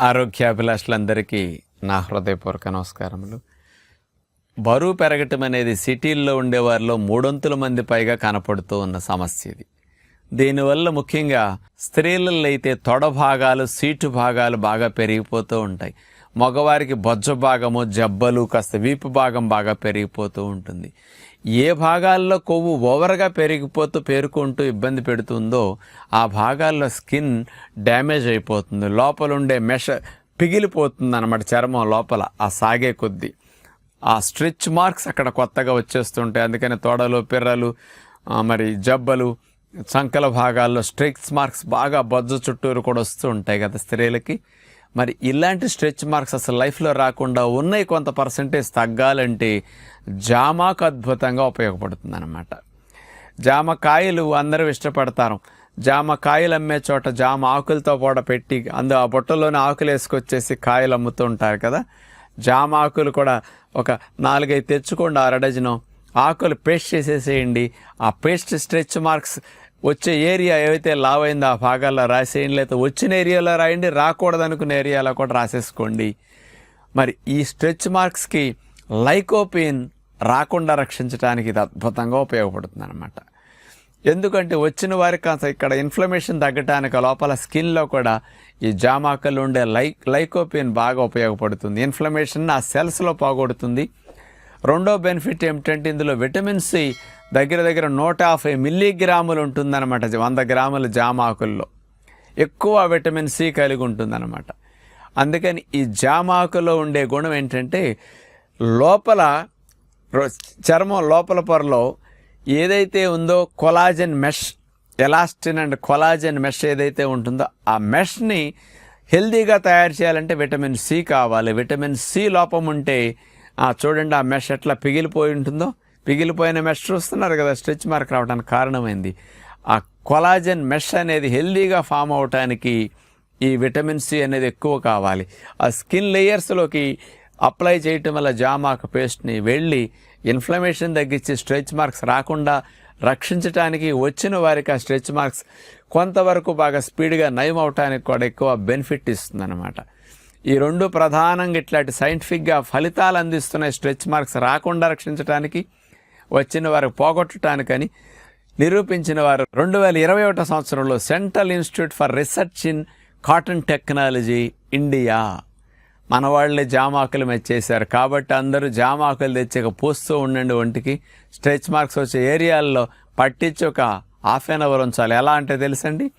ఆరోగ్యాభిలాషులందరికీ నా హృదయపూర్వక నమస్కారములు. బరువు పెరగటం అనేది సిటీల్లో ఉండేవారిలో మూడొంతుల మంది పైగా కనపడుతూ ఉన్న సమస్య ఇది. దీనివల్ల ముఖ్యంగా స్త్రీలలో అయితే తొడ భాగాలు సీటు భాగాలు బాగా పెరిగిపోతూ ఉంటాయి. మగవారికి బొజ్జ భాగము జబ్బలు కాస్త వీపు భాగం బాగా పెరిగిపోతూ ఉంటుంది. ఏ భాగాల్లో కొవ్వు ఓవర్గా పెరిగిపోతూ పేరుకుంటూ ఇబ్బంది పెడుతుందో ఆ భాగాల్లో స్కిన్ డ్యామేజ్ అయిపోతుంది. లోపల ఉండే మెష పిగిలిపోతుంది అన్నమాట చర్మం లోపల ఆ సాగే కొద్దీ. ఆ స్ట్రెచ్ మార్క్స్ అక్కడ కొత్తగా వచ్చేస్తుంటాయి. అందుకని తోడలు పిర్రలు మరి జబ్బలు చంకల భాగాల్లో స్ట్రిక్స్ మార్క్స్ బాగా బొజ్జ చుట్టూరు కూడా వస్తూ ఉంటాయి కదా స్త్రీలకి. మరి ఇలాంటి స్ట్రెచ్ మార్క్స్ అసలు లైఫ్లో రాకుండా ఉన్నాయి కొంత పర్సంటేజ్ తగ్గాలంటే జామాకు అద్భుతంగా ఉపయోగపడుతుంది అనమాట జామకాయలు అందరూ ఇష్టపడతారు. జామకాయలు అమ్మే చోట జామ ఆకులతో కూడా పెట్టి అందు ఆ బుట్టలోనే ఆకులు వేసుకొచ్చేసి కాయలు అమ్ముతూ ఉంటారు కదా. జామ ఆకులు కూడా ఒక నాలుగైదు తెచ్చుకోండి అర డజను. ఆకులు పేస్ట్ చేసేసేయండి. ఆ పేస్ట్ స్ట్రెచ్ మార్క్స్ వచ్చే ఏరియా ఏవైతే లావ్ అయిందో ఆ భాగాల్లో రాసేయండి లేకపోతే వచ్చిన ఏరియాలో రాయండి రాకూడదు అనుకున్న ఏరియాలో కూడా రాసేసుకోండి. మరి ఈ స్ట్రెచ్ మార్క్స్కి లైకోపిన్ రాకుండా రక్షించడానికి ఇది అద్భుతంగా ఉపయోగపడుతుంది అనమాట ఎందుకంటే వచ్చిన వారికి కాస్త ఇక్కడ ఇన్ఫ్లమేషన్ తగ్గటానికి లోపల స్కిన్లో కూడా ఈ జామాకలు ఉండే లై లైకోపిన్ బాగా ఉపయోగపడుతుంది. ఇన్ఫ్లమేషన్ ఆ సెల్స్లో పోగొడుతుంది. రెండో బెనిఫిట్ ఏమిటంటే ఇందులో విటమిన్ సి దగ్గర దగ్గర నూట యాభై మిల్లీగ్రాములు ఉంటుందన్నమాట వంద గ్రాముల జామాకుల్లో. ఎక్కువ విటమిన్ సి కలిగి ఉంటుందన్నమాట. అందుకని ఈ జామాకులో ఉండే గుణం ఏంటంటే లోపల చర్మం లోపల పొరలో ఏదైతే ఉందో collagen mesh elastin and collagen mesh ఏదైతే ఉంటుందో ఆ మెష్ని హెల్దీగా తయారు చేయాలంటే విటమిన్ సి కావాలి. విటమిన్ సి లోపం ఉంటే చూడండి ఆ మెష్ ఎట్లా పిగిలిపోయి ఉంటుందో. పిగిలిపోయిన మెష్ చూస్తున్నారు కదా స్ట్రెచ్ మార్క్ రావడానికి కారణమైంది. ఆ కొలాజన్ మెష్ అనేది హెల్దీగా ఫామ్ అవటానికి ఈ విటమిన్ సి అనేది ఎక్కువ కావాలి. ఆ స్కిన్ లేయర్స్లోకి అప్లై చేయటం వల్ల జామాకు పేస్ట్ని వెళ్ళి ఇన్ఫ్లమేషన్ తగ్గించి స్ట్రెచ్ మార్క్స్ రాకుండా రక్షించడానికి వచ్చిన వారికి ఆ స్ట్రెచ్ మార్క్స్ కొంతవరకు బాగా స్పీడ్గా నయం అవటానికి కూడా ఎక్కువ బెనిఫిట్ ఇస్తుందన్నమాట. ఈ రెండు ప్రధానంగా ఇట్లాంటి సైంటిఫిక్గా ఫలితాలు అందిస్తున్న స్ట్రెచ్ మార్క్స్ రాకుండా రక్షించడానికి వచ్చిన వారికి పోగొట్టడానికని నిరూపించిన వారు రెండు వేల ఇరవై ఒకటో సంవత్సరంలో central institute for research in cotton technology India. మన వాళ్ళే జామాకులు మెచ్చేశారు. కాబట్టి అందరూ జామాకులు తెచ్చి పోస్తూ పూస్తూ ఉండండి ఒంటికి. స్ట్రెచ్ మార్క్స్ వచ్చే ఏరియాల్లో పట్టించి ఒక హాఫ్ అన్ అవర్ ఉంచాలి. ఎలా అంటే తెలుసండి?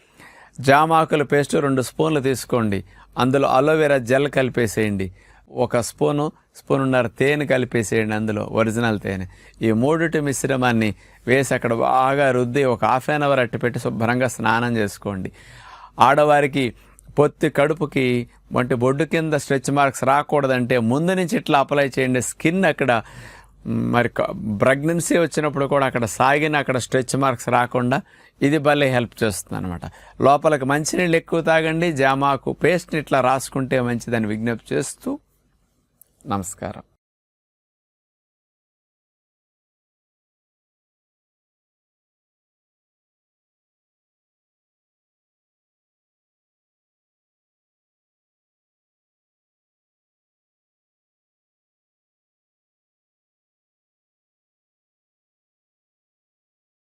జామాకుల పేస్ట్ రెండు స్పూన్లు తీసుకోండి. అందులో అలోవెరా జెల్ కలిపేసేయండి. ఒక స్పూను స్పూనున్నర తేనె కలిపేసేయండి అందులో ఒరిజినల్ తేనె. ఈ మూడిటి మిశ్రమాన్ని వేసి అక్కడ బాగా రుద్ది ఒక హాఫ్ అన్ అవర్ అట్టు పెట్టి శుభ్రంగా స్నానం చేసుకోండి. ఆడవారికి పొత్తి కడుపుకి వంటి బొడ్డు కింద స్ట్రెచ్ మార్క్స్ రాకూడదంటే ముందు నుంచి ఇట్లా అప్లై చేయండి. స్కిన్ అక్కడ మరి ప్రెగ్నెన్సీ వచ్చినప్పుడు కూడా అక్కడ సాగిన అక్కడ స్ట్రెచ్ మార్క్స్ రాకుండా ఇది భలే హెల్ప్ చేస్తుంది అనమాట లోపలికి మంచినీళ్ళు ఎక్కువ తాగండి జామాకు పేస్ట్ని ఇట్లా రాసుకుంటే మంచిదని విజ్ఞప్తి చేస్తూ నమస్కారం.